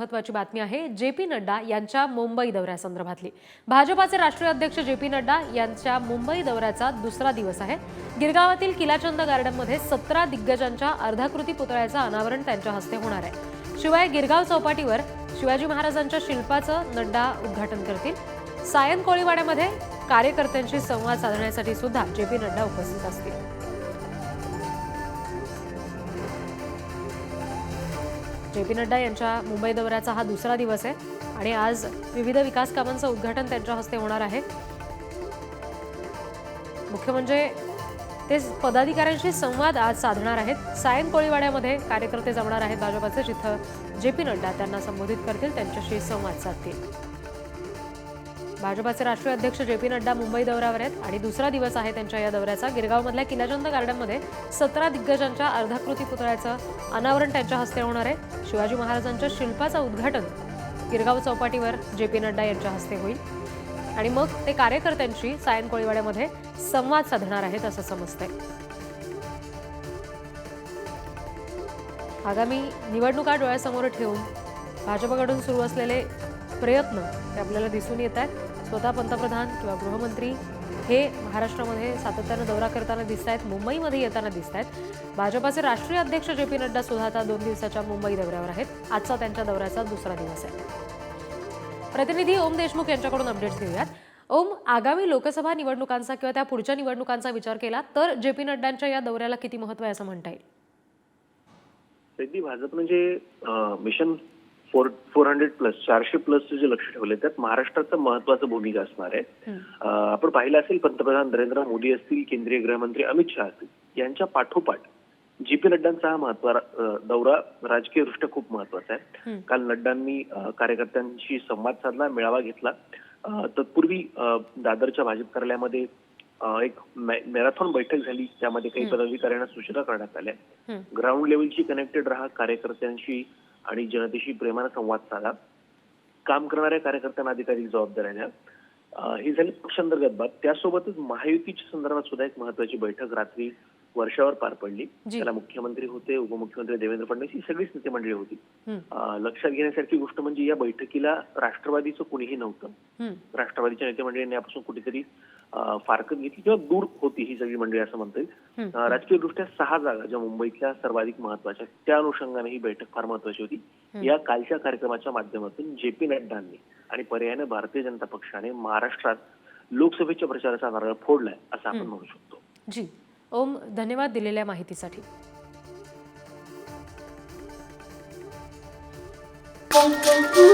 महत्वाची बातमी आहे. जे पी नड्डा यांच्या मुंबई दौऱ्यासंदर्भातली. भाजपाचे राष्ट्रीय अध्यक्ष जे पी नड्डा यांच्या मुंबई दौऱ्याचा दुसरा दिवस आहे. गिरगावातील किलाचंद गार्डनमध्ये सतरा दिग्गजांच्या अर्धाकृती पुतळ्याचं अनावरण त्यांच्या हस्ते होणार आहे. शिवाय गिरगाव चौपाटीवर शिवाजी महाराजांच्या शिल्पाचं नड्डा उद्घाटन करतील. सायन कोळीवाड्यामध्ये कार्यकर्त्यांशी संवाद साधण्यासाठी सुद्धा जे पी नड्डा उपस्थित असतील. जे पी नड्डा यांच्या मुंबई दौऱ्याचा हा दुसरा दिवस आहे आणि आज विविध विकास कामांचं उद्घाटन त्यांच्या हस्ते होणार आहे. मुख्य म्हणजे ते पदाधिकाऱ्यांशी संवाद आज साधणार आहेत. सायन कोळीवाड्यामध्ये कार्यकर्ते जमणार आहेत भाजपाचे जिथं जे पी नड्डा त्यांना संबोधित करतील त्यांच्याशी संवाद साधतील. भाजपाचे राष्ट्रीय अध्यक्ष जे पी नड्डा मुंबई दौऱ्यावर आहेत आणि दुसरा दिवस आहे त्यांच्या या दौऱ्याचा. गिरगावमधल्या किलाचंद गार्डनमध्ये सतरा दिग्गजांच्या अर्धाकृती पुतळ्याचं अनावरण त्यांच्या हस्ते होणार आहे. शिवाजी महाराजांच्या शिल्पाचं उद्घाटन गिरगाव चौपाटीवर जे पी नड्डा यांच्या हस्ते होईल. आणि मग ते कार्यकर्त्यांशी सायन कोळीवाड्यामध्ये संवाद साधणार आहेत असं समजतंय. आगामी निवडणुका डोळ्यासमोर ठेवून भाजपकडून सुरू असलेले प्रयत्न ते आपल्याला दिसून येत आहेत. स्वतः पंतप्रधान किंवा गृहमंत्री हे महाराष्ट्रामध्ये सातत्यानं दौरा करताना दिसत आहेत मुंबईमध्ये येताना दिसत आहेत. भाजपाचे राष्ट्रीय अध्यक्ष जे पी नड्डा सुद्धा आता दोन दिवसाच्या मुंबई दौऱ्यावर आहेत. आजचा त्यांच्या दौऱ्याचा दुसरा दिवस आहे. प्रतिनिधी ओम देशमुख यांच्याकडून अपडेट्स घेऊयात. ओम आगामी लोकसभा निवडणुकांचा किंवा त्या पुढच्या निवडणुकांचा विचार केला तर जे पी नड्डांच्या या दौऱ्याला किती महत्त्व आहे असं म्हणता येईल? भाजप म्हणजे mission four four hundred plus चारशे प्लसचं जे लक्ष ठेवले त्यात महाराष्ट्राचं महत्वाचं भूमिका असणार आहे. आपण पाहिलं असेल पंतप्रधान नरेंद्र मोदी असतील केंद्रीय गृहमंत्री अमित शहा असतील यांच्या पाठोपाठ जे पी नड्डांचा हा महत्वा दौरा राजकीयदृष्ट्या खूप महत्त्वाचा आहे. काल नड्डांनी कार्यकर्त्यांशी संवाद साधला मेळावा घेतला. तत्पूर्वी दादरच्या भाजप कार्यालयामध्ये एक मॅरेथॉन बैठक झाली. त्यामध्ये काही पदाधिकाऱ्यांना सूचना करण्यात आल्या. ग्राउंड लेवलची कनेक्टेड राहा कार्यकर्त्यांशी आणि जनतेशी प्रेमानं संवाद साधा. काम करणाऱ्या कार्यकर्त्यांना अधिकाधिक जबाबदाऱ्या द्या. ही झाली पक्षांतर्गत बाब त्यासोबतच महायुतीच्या संदर्भात सुद्धा एक महत्वाची बैठक रात्री वर्षावर पार पडली. त्याला मुख्यमंत्री होते उपमुख्यमंत्री देवेंद्र फडणवीस ही सगळीच नेते मंडळी होती लक्षात घेण्यासारखी गोष्ट म्हणजे या बैठकीला राष्ट्रवादीचं कुणीही नव्हतं. राष्ट्रवादीच्या नेते मंडळींनी यापासून कुठेतरी फारकत घेतली किंवा दूर होती ही सगळी मंडळी असं म्हणता येईल. हं. अं, राजकीय दृष्ट्या सहा जागा ज्या मुंबईतल्या सर्वाधिक महत्त्वाच्या त्या अनुषंगाने ही बैठक फार महत्वाची होती. या कालच्या कार्यक्रमाच्या माध्यमातून जे पी नड्डांनी आणि पर्यायाने भारतीय जनता पक्षाने महाराष्ट्रात लोकसभेच्या प्रचाराचा नारळ फोडलाय असं आपण म्हणू शकतो. जी. ओम धन्यवाद दिलेल्या माहितीसाठी. Thank you.